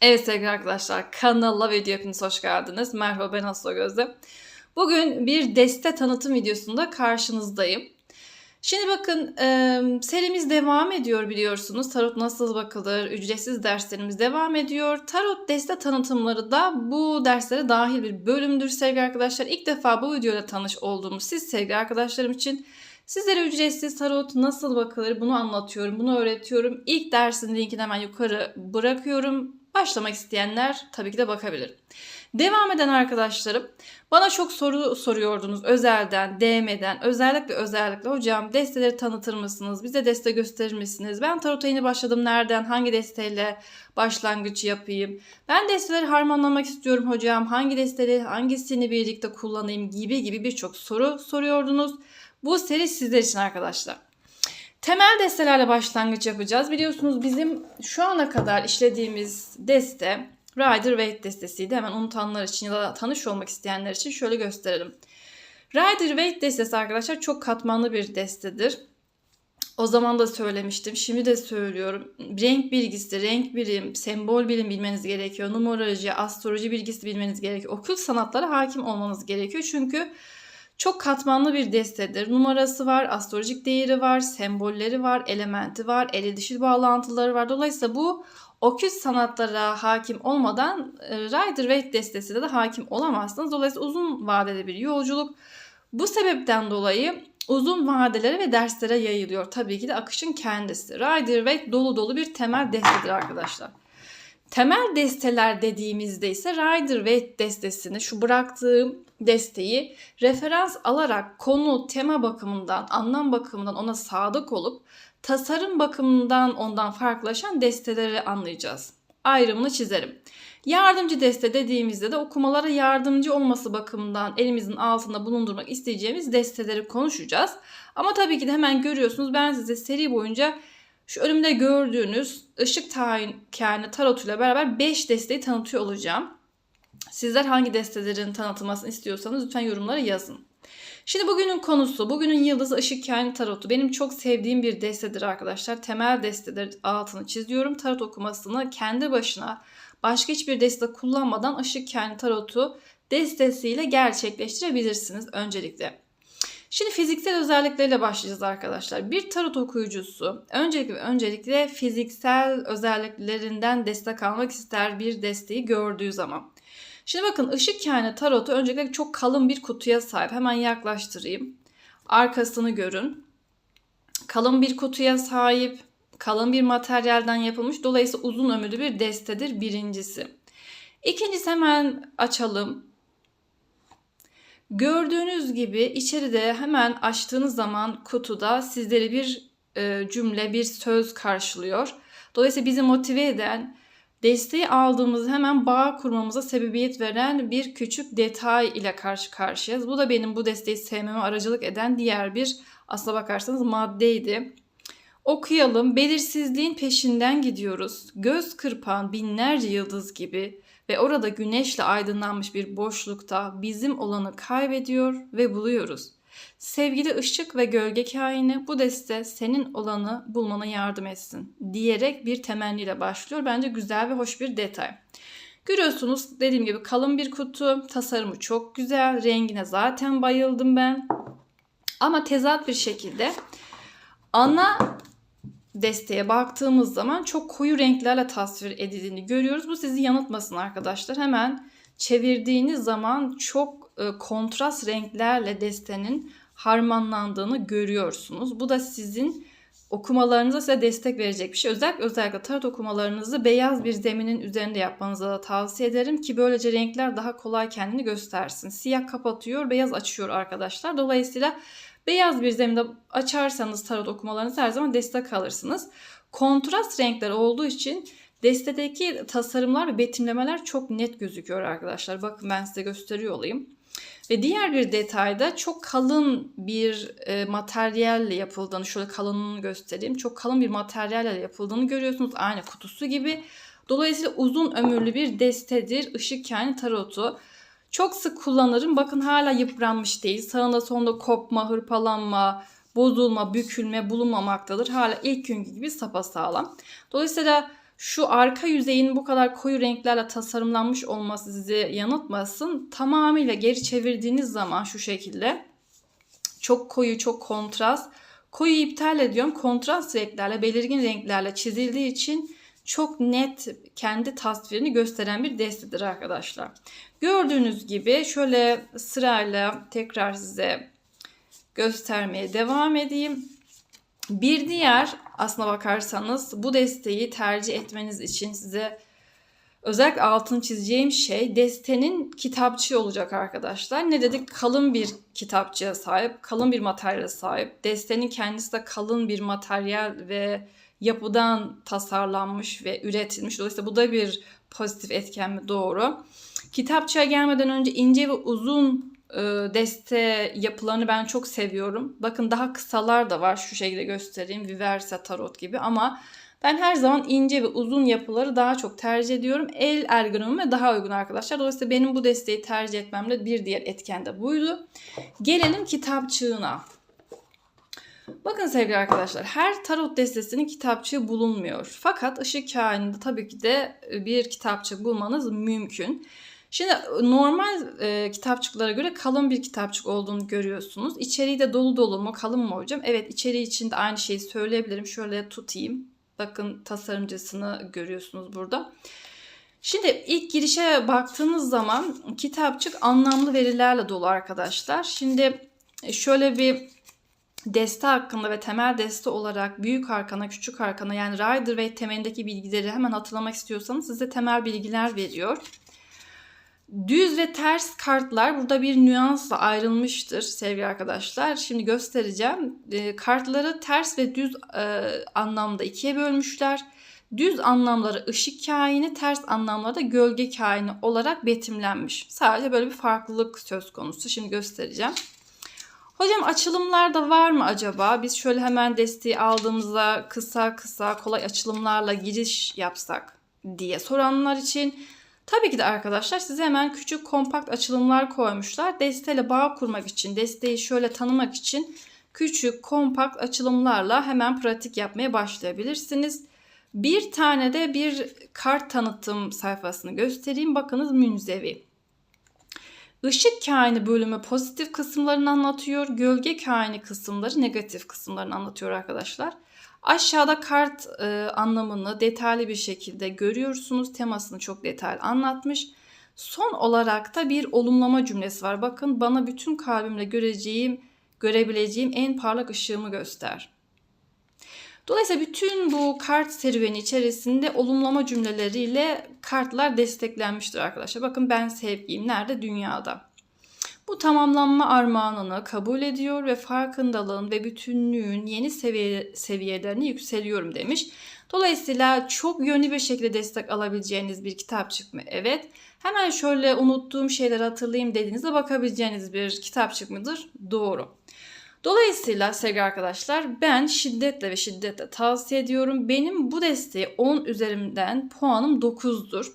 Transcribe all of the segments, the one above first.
Evet sevgili arkadaşlar kanala video hepiniz hoş geldiniz. Merhaba ben Aslı Gözde. Bugün bir deste tanıtım videosunda karşınızdayım. Şimdi bakın e, serimiz devam ediyor biliyorsunuz. Tarot nasıl bakılır, ücretsiz derslerimiz devam ediyor. Tarot deste tanıtımları da bu derslere dahil bir bölümdür sevgili arkadaşlar. İlk defa bu videoda tanış olduğumuz siz sevgili arkadaşlarım için Sizlere ücretsiz tarot nasıl bakılır bunu anlatıyorum, bunu öğretiyorum. İlk dersin linkini hemen yukarı bırakıyorum. Başlamak isteyenler tabii ki de bakabilir. Devam eden arkadaşlarım bana çok soru soruyordunuz özelden, DM'den. Özellikle özellikle hocam desteleri tanıtır mısınız? Bize deste gösterir misiniz? Ben tarota yeni başladım. Nereden? Hangi desteyle başlangıç yapayım? Ben desteleri harmanlamak istiyorum hocam. Hangi desteleri hangisini birlikte kullanayım gibi gibi birçok soru soruyordunuz. Bu seri sizler için arkadaşlar. Temel destelerle başlangıç yapacağız. Biliyorsunuz bizim şu ana kadar işlediğimiz deste Rider Waite destesiydi. Hemen unutanlar için ya da tanış olmak isteyenler için şöyle gösterelim. Rider Waite destesi arkadaşlar çok katmanlı bir destedir. O zaman da söylemiştim. Şimdi de söylüyorum. Renk bilgisi, renk birim, sembol bilim bilmeniz gerekiyor. Numeroloji, astroloji bilgisi bilmeniz gerekiyor. Okült sanatlara hakim olmanız gerekiyor. Çünkü çok katmanlı bir destedir. Numarası var, astrolojik değeri var, sembolleri var, elementi var, el dişil bağlantıları var. Dolayısıyla bu okült sanatlara hakim olmadan e, Rider-Waite destesine de hakim olamazsınız. Dolayısıyla uzun vadeli bir yolculuk. Bu sebepten dolayı uzun vadelere ve derslere yayılıyor. Tabii ki de akışın kendisi. Rider-Waite dolu dolu bir temel destedir arkadaşlar. Temel desteler dediğimizde ise Rider-Waite destesini şu bıraktığım desteği referans alarak konu, tema bakımından, anlam bakımından ona sadık olup tasarım bakımından ondan farklılaşan desteleri anlayacağız. Ayrımını çizerim. Yardımcı deste dediğimizde de okumalara yardımcı olması bakımından elimizin altında bulundurmak isteyeceğimiz desteleri konuşacağız. Ama tabii ki de hemen görüyorsunuz ben size seri boyunca şu önümde gördüğünüz ışık tayin kâhine tarot ile beraber 5 desteği tanıtıyor olacağım. Sizler hangi destelerin tanıtılmasını istiyorsanız lütfen yorumlara yazın. Şimdi bugünün konusu, bugünün yıldızı ışık kendi tarotu. Benim çok sevdiğim bir destedir arkadaşlar. Temel destedir altını çiziyorum. Tarot okumasını kendi başına başka hiçbir deste kullanmadan ışık kendi tarotu destesiyle gerçekleştirebilirsiniz öncelikle. Şimdi fiziksel özellikleriyle başlayacağız arkadaşlar. Bir tarot okuyucusu öncelikle öncelikle fiziksel özelliklerinden destek almak ister bir desteği gördüğü zaman. Şimdi bakın ışık kâhine tarotu öncelikle çok kalın bir kutuya sahip. Hemen yaklaştırayım. Arkasını görün. Kalın bir kutuya sahip. Kalın bir materyalden yapılmış. Dolayısıyla uzun ömürlü bir destedir birincisi. İkincisi hemen açalım. Gördüğünüz gibi içeride hemen açtığınız zaman kutuda sizleri bir e, cümle, bir söz karşılıyor. Dolayısıyla bizi motive eden, desteği aldığımız hemen bağ kurmamıza sebebiyet veren bir küçük detay ile karşı karşıyayız. Bu da benim bu desteği sevmeme aracılık eden diğer bir aslına bakarsanız maddeydi. Okuyalım. Belirsizliğin peşinden gidiyoruz. Göz kırpan binlerce yıldız gibi ve orada güneşle aydınlanmış bir boşlukta bizim olanı kaybediyor ve buluyoruz. Sevgili ışık ve gölge kaini bu deste senin olanı bulmana yardım etsin diyerek bir temenniyle başlıyor. Bence güzel ve hoş bir detay. Görüyorsunuz dediğim gibi kalın bir kutu. Tasarımı çok güzel. Rengine zaten bayıldım ben. Ama tezat bir şekilde ana desteğe baktığımız zaman çok koyu renklerle tasvir edildiğini görüyoruz. Bu sizi yanıltmasın arkadaşlar. Hemen çevirdiğiniz zaman çok e, kontrast renklerle destenin harmanlandığını görüyorsunuz. Bu da sizin okumalarınıza size destek verecek bir şey. Özellikle özellikle tarot okumalarınızı beyaz bir zeminin üzerinde yapmanızı da tavsiye ederim ki böylece renkler daha kolay kendini göstersin. Siyah kapatıyor, beyaz açıyor arkadaşlar. Dolayısıyla Beyaz bir zeminde açarsanız tarot okumalarınızı her zaman destek alırsınız. Kontrast renkler olduğu için destedeki tasarımlar ve betimlemeler çok net gözüküyor arkadaşlar. Bakın ben size gösteriyor olayım. Ve diğer bir detayda çok kalın bir e, materyalle yapıldığını, şöyle kalınlığını göstereyim. Çok kalın bir materyalle yapıldığını görüyorsunuz. Aynı kutusu gibi. Dolayısıyla uzun ömürlü bir destedir. Işık yani tarotu. Çok sık kullanırım. Bakın hala yıpranmış değil. Sağında sonunda kopma, hırpalanma, bozulma, bükülme bulunmamaktadır. Hala ilk günkü gibi sapasağlam. Dolayısıyla şu arka yüzeyin bu kadar koyu renklerle tasarımlanmış olması sizi yanıltmasın. Tamamıyla geri çevirdiğiniz zaman şu şekilde çok koyu, çok kontrast. Koyu iptal ediyorum. Kontrast renklerle, belirgin renklerle çizildiği için çok net kendi tasvirini gösteren bir destedir arkadaşlar. Gördüğünüz gibi şöyle sırayla tekrar size göstermeye devam edeyim. Bir diğer aslına bakarsanız bu desteği tercih etmeniz için size özellikle altını çizeceğim şey destenin kitapçığı olacak arkadaşlar. Ne dedik? Kalın bir kitapçıya sahip, kalın bir materyale sahip. Destenin kendisi de kalın bir materyal ve yapıdan tasarlanmış ve üretilmiş. Dolayısıyla bu da bir pozitif etken mi? Doğru. Kitapçıya gelmeden önce ince ve uzun e, deste yapılarını ben çok seviyorum. Bakın daha kısalar da var. Şu şekilde göstereyim. Viversa Tarot gibi ama ben her zaman ince ve uzun yapıları daha çok tercih ediyorum. El ergonomime daha uygun arkadaşlar. Dolayısıyla benim bu desteği tercih etmemde bir diğer etken de buydu. Gelelim kitapçığına. Bakın sevgili arkadaşlar her tarot destesinin kitapçığı bulunmuyor. Fakat ışık kaininde tabii ki de bir kitapçık bulmanız mümkün. Şimdi normal e, kitapçıklara göre kalın bir kitapçık olduğunu görüyorsunuz. İçeriği de dolu dolu mu kalın mı hocam? Evet içeriği için de aynı şeyi söyleyebilirim. Şöyle tutayım. Bakın tasarımcısını görüyorsunuz burada. Şimdi ilk girişe baktığınız zaman kitapçık anlamlı verilerle dolu arkadaşlar. Şimdi şöyle bir deste hakkında ve temel deste olarak büyük arkana, küçük arkana yani Rider ve temelindeki bilgileri hemen hatırlamak istiyorsanız size temel bilgiler veriyor. Düz ve ters kartlar burada bir nüansla ayrılmıştır sevgili arkadaşlar. Şimdi göstereceğim. E, kartları ters ve düz e, anlamda ikiye bölmüşler. Düz anlamları ışık kaini, ters anlamları da gölge kaini olarak betimlenmiş. Sadece böyle bir farklılık söz konusu. Şimdi göstereceğim. Hocam açılımlar da var mı acaba? Biz şöyle hemen desteği aldığımızda kısa kısa kolay açılımlarla giriş yapsak diye soranlar için Tabii ki de arkadaşlar size hemen küçük kompakt açılımlar koymuşlar. Desteyle bağ kurmak için, desteği şöyle tanımak için küçük kompakt açılımlarla hemen pratik yapmaya başlayabilirsiniz. Bir tane de bir kart tanıtım sayfasını göstereyim. Bakınız münzevi. Işık kaini bölümü pozitif kısımlarını anlatıyor. Gölge kaini kısımları negatif kısımlarını anlatıyor arkadaşlar. Aşağıda kart e, anlamını detaylı bir şekilde görüyorsunuz. Temasını çok detaylı anlatmış. Son olarak da bir olumlama cümlesi var. Bakın bana bütün kalbimle göreceğim, görebileceğim en parlak ışığımı göster. Dolayısıyla bütün bu kart serüveni içerisinde olumlama cümleleriyle kartlar desteklenmiştir arkadaşlar. Bakın ben sevgiyim nerede? Dünyada. Bu tamamlanma armağanını kabul ediyor ve farkındalığın ve bütünlüğün yeni seviye, seviyelerine yükseliyorum demiş. Dolayısıyla çok yönlü bir şekilde destek alabileceğiniz bir kitapçık mı? Evet. Hemen şöyle unuttuğum şeyleri hatırlayayım dediğinizde bakabileceğiniz bir kitapçık mıdır? Doğru. Dolayısıyla sevgili arkadaşlar ben şiddetle ve şiddetle tavsiye ediyorum. Benim bu desteği 10 üzerimden puanım 9'dur.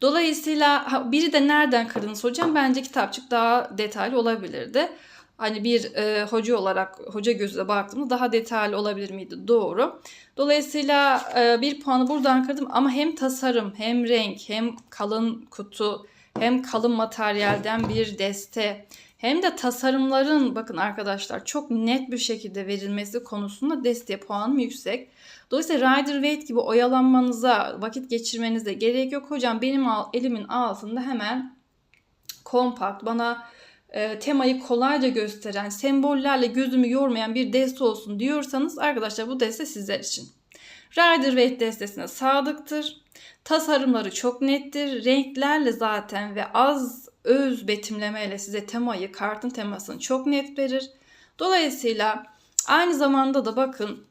Dolayısıyla biri de nereden kırdınız hocam? Bence kitapçık daha detaylı olabilirdi. Hani bir e, hoca olarak hoca gözüyle baktığımda daha detaylı olabilir miydi? Doğru. Dolayısıyla e, bir puanı buradan kırdım ama hem tasarım hem renk hem kalın kutu hem kalın materyalden bir deste hem de tasarımların bakın arkadaşlar çok net bir şekilde verilmesi konusunda desteğe puanım yüksek. Dolayısıyla Rider Waite gibi oyalanmanıza, vakit geçirmenize gerek yok. Hocam benim elimin altında hemen kompakt, bana e, temayı kolayca gösteren, sembollerle gözümü yormayan bir deste olsun diyorsanız arkadaşlar bu deste sizler için. Rider Waite destesine sadıktır. Tasarımları çok nettir. Renklerle zaten ve az öz betimlemeyle size temayı, kartın temasını çok net verir. Dolayısıyla aynı zamanda da bakın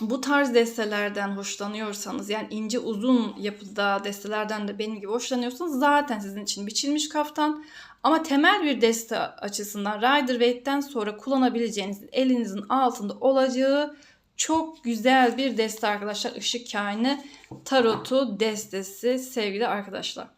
bu tarz destelerden hoşlanıyorsanız yani ince uzun yapıda destelerden de benim gibi hoşlanıyorsanız zaten sizin için biçilmiş kaftan. Ama temel bir deste açısından Rider Waite'den sonra kullanabileceğiniz elinizin altında olacağı çok güzel bir deste arkadaşlar. Işık Kaini Tarotu destesi sevgili arkadaşlar.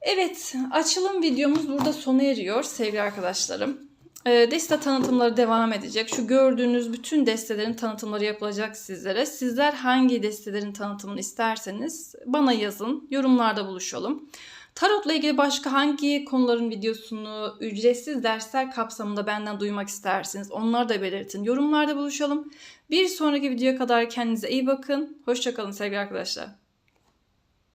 Evet açılım videomuz burada sona eriyor sevgili arkadaşlarım. e, deste tanıtımları devam edecek. Şu gördüğünüz bütün destelerin tanıtımları yapılacak sizlere. Sizler hangi destelerin tanıtımını isterseniz bana yazın. Yorumlarda buluşalım. Tarotla ilgili başka hangi konuların videosunu ücretsiz dersler kapsamında benden duymak isterseniz onları da belirtin. Yorumlarda buluşalım. Bir sonraki videoya kadar kendinize iyi bakın. Hoşçakalın sevgili arkadaşlar.